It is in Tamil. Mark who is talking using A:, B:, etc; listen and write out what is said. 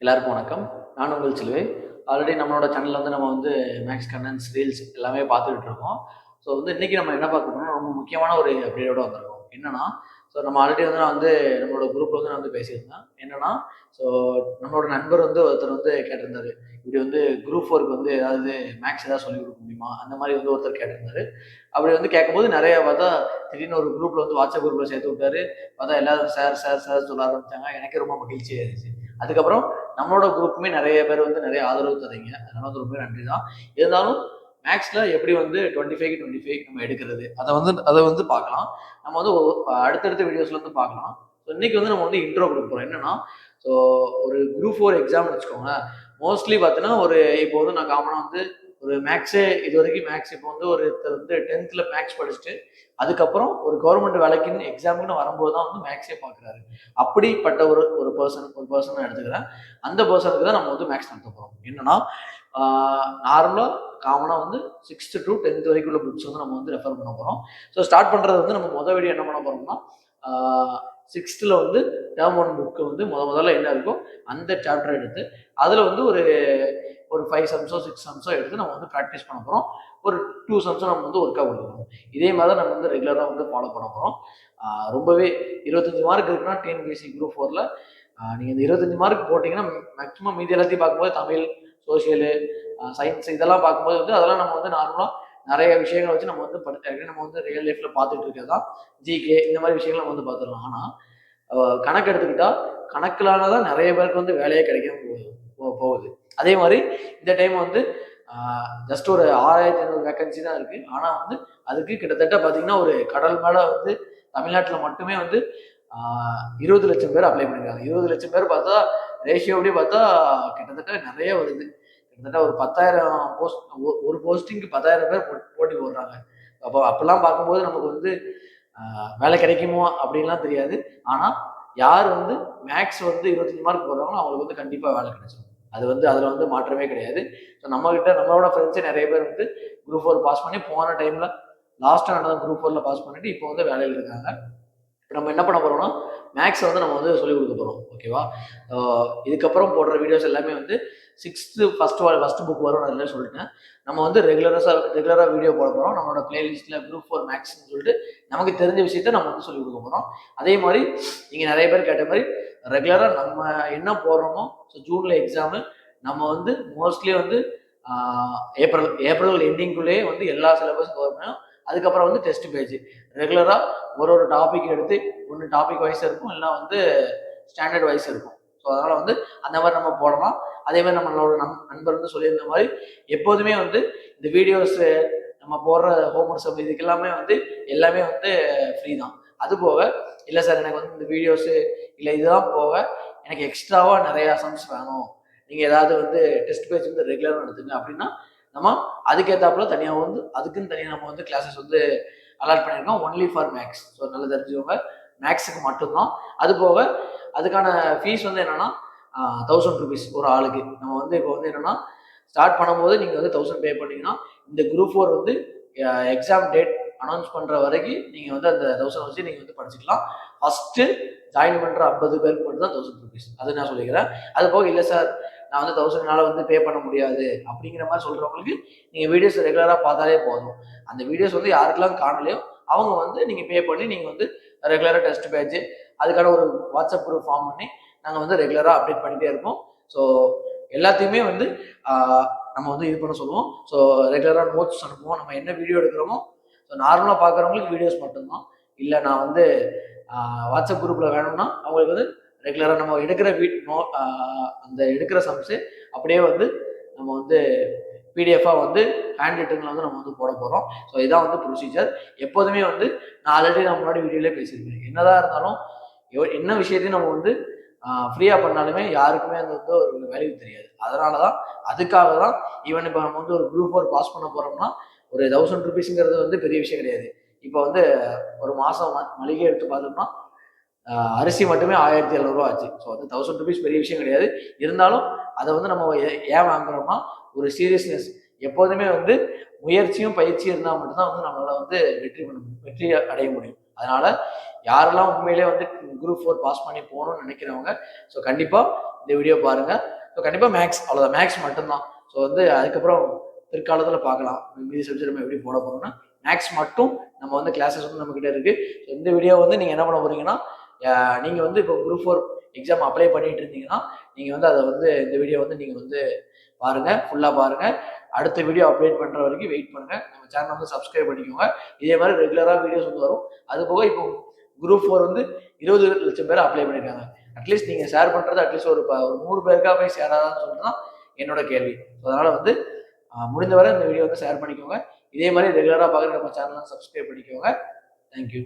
A: எல்லாருக்கும் வணக்கம். நான் உங்கள் சிலுவை. ஆல்ரெடி நம்மளோட சேனலில் வந்து நம்ம வந்து மேக்ஸ் கண்டன்ஸ் ரீல்ஸ் எல்லாமே பார்த்துக்கிட்டு இருக்கோம். ஸோ வந்து இன்றைக்கி நம்ம என்ன பார்க்க ரொம்ப முக்கியமான ஒரு அப்டேட்டோட வந்திருக்கோம். என்னென்னா ஸோ நம்ம ஆல்ரெடி வந்து நான் வந்து நம்மளோட குரூப்பில் வந்து நான் வந்து பேசியிருந்தேன். என்னென்னா ஸோ நம்மளோட நண்பர் வந்து ஒருத்தர் வந்து கேட்டிருந்தாரு. இப்படி வந்து குரூப் ஃபோருக்கு வந்து ஏதாவது மேக்ஸ் ஏதாவது சொல்லிக் கொடுக்க முடியுமா? அந்த மாதிரி வந்து ஒருத்தர் கேட்டிருந்தாரு. அப்படி வந்து கேட்கும்போது நிறைய பார்த்தா திடீர்னு ஒரு குரூப்பில் வந்து வாட்ஸ்அப் குரூப்பில் சேர்த்து விட்டாரு. பார்த்தா எல்லாரும் சார் சார் சார் சொல்ல ஆரம்பித்தாங்க எனக்கே ரொம்ப மகிழ்ச்சியாக இருந்துச்சு அதுக்கப்புறம் நம்மளோட குரூப்புமே நிறைய பேர் வந்து நிறைய ஆதரவு தரீங்க அதனால வந்து ரொம்ப நன்றி தான். இருந்தாலும் மேக்ஸில் எப்படி வந்து டுவெண்ட்டி ஃபைவ் டுவெண்ட்டி ஃபைவ் நம்ம எடுக்கிறது அதை வந்து அதை வந்து பார்க்கலாம். நம்ம வந்து அடுத்தடுத்த வீடியோஸ்ல வந்து பார்க்கலாம். ஸோ இன்னைக்கு வந்து நம்ம வந்து இன்ட்ரோ கொடுக்க போகிறோம் என்னன்னா ஸோ ஒரு குரூப் ஃபோர் எக்ஸாம்னு வச்சுக்கோங்களேன். மோஸ்ட்லி பார்த்தீங்கன்னா ஒரு இப்போ வந்து நான் காமனாக வந்து ஒரு மேக்ஸே இது வரைக்கும் மேக்ஸ் இப்போ வந்து ஒருத்தர் வந்து டென்த்தில் மேக்ஸ் படிச்சுட்டு அதுக்கப்புறம் ஒரு கவர்மெண்ட் வேலைக்குன்னு எக்ஸாமுக்குன்னு வரும்போது தான் வந்து மேக்ஸே பார்க்குறாரு அப்படிப்பட்ட ஒரு ஒரு பர்சன் ஒரு பர்சன் எடுத்துக்கிறேன். அந்த பர்சனுக்கு தான் நம்ம வந்து மேக்ஸ் நடத்த போகிறோம் என்னன்னா நார்மலாக காமனாக வந்து சிக்ஸ்த்து டு டென்த் வரைக்கும் உள்ள புக்ஸ் வந்து நம்ம வந்து ரெஃபர் பண்ண போகிறோம் ஸோ ஸ்டார்ட் பண்ணுறது வந்து நம்ம முதல் வீடியோ என்ன பண்ண போகிறோம்னா சிக்ஸ்த்தில் வந்து டேர்ம் ஒன் புக்கு வந்து முத முதல்ல என்ன இருக்கோ அந்த சாப்டர் எடுத்து அதில் வந்து ஒரு ஒரு ஃபைவ் சம்ஸோ சிக்ஸ் சம்ஸோ எடுத்து நம்ம வந்து ப்ராக்டிஸ் பண்ண போகிறோம் ஒரு டூ சம்ஸோ நம்ம வந்து ஒர்க் அவுட் பண்ணுறோம் இதே மாதிரி தான் நம்ம வந்து ரெகுலராக வந்து ஃபாலோ பண்ண போகிறோம் ரொம்பவே இருபத்தஞ்சி மார்க் இருக்குன்னா டிஎன்பிஎஸ்சி குரூப் ஃபோரில் நீங்கள் இந்த இருபத்தஞ்சி மார்க் போட்டிங்கன்னா மேக்ஸிமம் மீதி எல்லாத்தையும் பார்க்கும்போது தமிழ் சோஷியலு சயின்ஸ் இதெல்லாம் பார்க்கும்போது வந்து அதெல்லாம் நம்ம வந்து நார்மலாக நிறைய விஷயங்களை வச்சு நம்ம வந்து படி நம்ம வந்து ரியல் லைஃப்பில் பார்த்துட்டு இருக்கிறது தான் ஜிகே இந்த மாதிரி விஷயங்கள் நம்ம வந்து பார்த்துடலாம். ஆனால் கணக்கு எடுத்துக்கிட்டா கணக்கிலான தான் நிறைய பேருக்கு வந்து வேலையே கிடைக்காம போகுது போ- போகுது. அதே மாதிரி இந்த டைம் வந்து ஜஸ்ட் ஒரு ஆறாயிரத்தி ஐநூறு வேக்கன்சி தான் இருக்கு. ஆனால் வந்து அதுக்கு கிட்டத்தட்ட பார்த்தீங்கன்னா ஒரு கடல் மேலே வந்து தமிழ்நாட்டில் மட்டுமே வந்து இருபது லட்சம் பேர் அப்ளை பண்ணிருக்காங்க. இருபது லட்சம் பேர் பார்த்தா ரேஷியோ அப்படி பார்த்தா கிட்டத்தட்ட நிறைய வருது. கிட்டத்தட்ட ஒரு பத்தாயிரம் போஸ்ட் ஒரு போஸ்டிங்க்கு பத்தாயிரம் பேர் போட்டி போடுறாங்க. அப்போ அப்பெல்லாம் பார்க்கும்போது நமக்கு வந்து வேலை கிடைக்குமோ அப்படின்லாம் தெரியாது. ஆனால் யார் வந்து மேக்ஸ் வந்து இருபத்தஞ்சு மார்க் போடுறாங்களோ அவங்களுக்கு வந்து கண்டிப்பாக வேலை கிடைச்சிடும் அது வந்து அதில் வந்து மாற்றமே கிடையாது. ஸோ நம்மக்கிட்ட நம்மளோட ஃப்ரெண்ட்ஸே நிறைய பேர் வந்து குரூப் ஃபோர் பாஸ் பண்ணி போன டைமில் லாஸ்ட்டாக நடந்த குரூப் ஃபோரில் பாஸ் பண்ணிவிட்டு இப்போ வந்து வேலையில் இருக்காங்க. இப்போ நம்ம என்ன பண்ண போகிறோம்னா மேக்ஸ் வந்து நம்ம வந்து சொல்லிக் கொடுக்க போகிறோம் ஓகேவா இதுக்கப்புறம் போடுற வீடியோஸ் எல்லாமே வந்து சிக்ஸ்த்து ஃபஸ்ட் ஃபஸ்ட் புக் வரும் நான் எல்லாம் சொல்லிட்டேன். நம்ம வந்து ரெகுலராக ரெகுலராக வீடியோ போட போகிறோம் நம்மளோட பிளேலிஸ்ட்டில் குரூப் ஃபோர் மேக்ஸ்னு சொல்லிட்டு நமக்கு தெரிஞ்ச விஷயத்த நம்ம வந்து சொல்லிக் கொடுக்க போகிறோம் அதே மாதிரி நீங்கள் நிறைய பேர் கேட்ட மாதிரி ரெகுலராக நம்ம என்ன போடுறோமோ ஸோ ஜூனில் எக்ஸாமு நம்ம வந்து மோஸ்ட்லி வந்து ஏப்ரல் ஏப்ரல் எண்டிங்குள்ளேயே வந்து எல்லா சிலபஸும் கவர் பண்ணோம் அதுக்கப்புறம் வந்து டெஸ்ட் பேஜ் ரெகுலராக ஒரு ஒரு டாபிக் எடுத்து ஒன்று டாபிக் வைஸ் இருக்கும் இல்லைனா வந்து ஸ்டாண்டர்ட் வைஸ் இருக்கும். ஸோ அதனால் வந்து அந்த மாதிரி நம்ம போடலாம். அதே மாதிரி நம்மளோட நம் நண்பர் வந்து சொல்லியிருந்த மாதிரி எப்போதுமே வந்து இந்த வீடியோஸு நம்ம போடுற ஹோம் ஒர்க்ஸ் இதுக்கு எல்லாமே வந்து எல்லாமே வந்து ஃப்ரீ தான். அது போக இல்லை சார் எனக்கு வந்து இந்த வீடியோஸு இல்லை இதுதான் போக எனக்கு எக்ஸ்ட்ராவாக நிறையா சம்ஸ் வேணும். நீங்கள் ஏதாவது வந்து டெஸ்ட் பேஜ் வந்து ரெகுலராக நடத்துங்க அப்படின்னா நம்ம அதுக்கேற்றாப்புல தனியாக வந்து அதுக்குன்னு தனியாக நம்ம வந்து கிளாஸஸ் வந்து அலாட் பண்ணியிருக்கோம் ஒன்லி ஃபார் மேக்ஸ் ஸோ நல்லா தெரிஞ்சுக்கோங்க. மேக்ஸுக்கு மட்டும்தான். அது போக அதுக்கான ஃபீஸ் வந்து என்னென்னா தௌசண்ட் ருபீஸ் ஒரு ஆளுக்கு. நம்ம வந்து இப்போ வந்து என்னென்னா ஸ்டார்ட் பண்ணும்போது நீங்கள் வந்து தௌசண்ட் பே பண்ணிங்கன்னா இந்த குரூப் ஃபோர் வந்து எக்ஸாம் டேட் அனௌன்ஸ் பண்ணுற வரைக்கும் நீங்கள் வந்து அந்த தௌசண்ட் வச்சு நீங்கள் வந்து படிச்சுக்கலாம். ஃபஸ்ட்டு ஜாயின் பண்ணுற ஐம்பது பேருக்கு மட்டும் தான் தௌசண்ட் ருபீஸ் அது நான் சொல்லிக்கிறேன். அது போக இல்லை சார் நான் வந்து தௌசண்ட்னால வந்து பே பண்ண முடியாது அப்படிங்கிற மாதிரி சொல்கிறவங்களுக்கு நீங்கள் வீடியோஸ் ரெகுலராக பார்த்தாலே போதும். அந்த வீடியோஸ் வந்து யாருக்கெல்லாம் காணலையோ அவங்க வந்து நீங்கள் பே பண்ணி நீங்கள் வந்து ரெகுலராக டெஸ்ட் பேஜ் அதுக்கான ஒரு வாட்ஸ்அப் குரூப் ஃபார்ம் பண்ணி நாங்கள் வந்து ரெகுலராக அப்டேட் பண்ணிகிட்டே இருப்போம். ஸோ எல்லாத்தையுமே வந்து நம்ம வந்து இது பண்ண சொல்லுவோம். ஸோ ரெகுலராக நோட்ஸ் அனுப்புவோம். நம்ம என்ன வீடியோ எடுக்கிறோமோ ஸோ நார்மலாக பார்க்குறவங்களுக்கு வீடியோஸ் மட்டும்தான். இல்லை நான் வந்து வாட்ஸ்அப் குரூப்பில் வேணும்னா அவங்களுக்கு வந்து ரெகுலராக நம்ம எடுக்கிற வீட் நோ அந்த எடுக்கிற சம்ஸு அப்படியே வந்து நம்ம வந்து பிடிஎஃபாக வந்து ஹேண்ட் ரிட்டனில் வந்து நம்ம வந்து போட போகிறோம் ஸோ இதான் வந்து ப்ரொசீஜர் எப்போதுமே வந்து நான் ஆல்ரெடி நான் முன்னாடி வீடியோலேயே பேசியிருக்கேன். என்னதான் இருந்தாலும் எவ்- என்ன விஷயத்தையும் நம்ம வந்து ஃப்ரீயாக பண்ணாலுமே யாருக்குமே அந்த வந்து ஒரு வேல்யூ தெரியாது. அதனால தான் அதுக்காக தான் ஈவன் இப்போ நம்ம வந்து ஒரு குரூப் ஃபோர் பாஸ் பண்ண போகிறோம்னா ஒரு தௌசண்ட் ருபீஸுங்கிறது வந்து பெரிய விஷயம் கிடையாது. இப்போ வந்து ஒரு மாதம் மளிகை எடுத்து பார்த்தோம்னா அரிசி மட்டுமே ஆயிரத்தி எழுநூறுவா ஆச்சு. ஸோ வந்து தௌசண்ட் ருபீஸ் பெரிய விஷயம் கிடையாது. இருந்தாலும் அதை வந்து நம்ம ஏ- ஏன் வாங்குறோம்னா ஒரு சீரியஸ்னஸ் எப்போதுமே வந்து முயற்சியும் பயிற்சியும் இருந்தால் மட்டும்தான் வந்து நம்மளால் வந்து வெற்றி பண்ண முடியும் வெற்றி அடைய முடியும். அதனால யாரெல்லாம் உண்மையிலே வந்து குரூப் ஃபோர் பாஸ் பண்ணி போகணும்னு நினைக்கிறவங்க ஸோ கண்டிப்பாக இந்த வீடியோ பாருங்கள் ஸோ கண்டிப்பாக மேக்ஸ் அவ்வளோதான் மேக்ஸ் மட்டும்தான். ஸோ வந்து அதுக்கப்புறம் பிற்காலத்தில் பார்க்கலாம். மீதி சப்ஜெக்ட் நம்ம எப்படி போட போகிறோம்னா மேக்ஸ் மட்டும் நம்ம வந்து கிளாஸஸ் வந்து நம்மக்கிட்ட இருக்குது ஸோ இந்த வீடியோ வந்து நீங்கள் என்ன பண்ண போகிறீங்கன்னா நீங்கள் வந்து இப்போ குரூப் ஃபோர் எக்ஸாம் அப்ளை பண்ணிட்டு இருந்தீங்கன்னா நீங்கள் வந்து அதை வந்து இந்த வீடியோ வந்து நீங்கள் வந்து பாருங்கள் ஃபுல்லாக பாருங்கள் அடுத்த வீடியோ அப்டேட் பண்ணுற வரைக்கும் வெயிட் பண்ணுங்கள் நம்ம சேனல் வந்து சப்ஸ்கிரைப் பண்ணிக்கோங்க. இதே மாதிரி ரெகுலராக வீடியோஸ் வந்து வரும். அது போக இப்போ குரூப் ஃபோர் வந்து இருபது லட்சம் பேர் அப்ளை பண்ணியிருக்காங்க அட்லீஸ்ட் நீங்கள் ஷேர் பண்ணுறது அட்லீஸ்ட் ஒரு ஒரு நூறு பேருக்காக போய் சேராதான்னு சொல்லிட்டு தான் என்னோட கேள்வி. ஸோ அதனால் வந்து முடிந்தவரை முடிந்த வரை இந்த வீடியோ வந்து ஷேர் பண்ணிக்கோங்க. இதே மாதிரி ரெகுலராக பார்க்குற நம்ம சேனலை சப்ஸ்கிரைப் பண்ணிக்கோங்க. தேங்க்யூ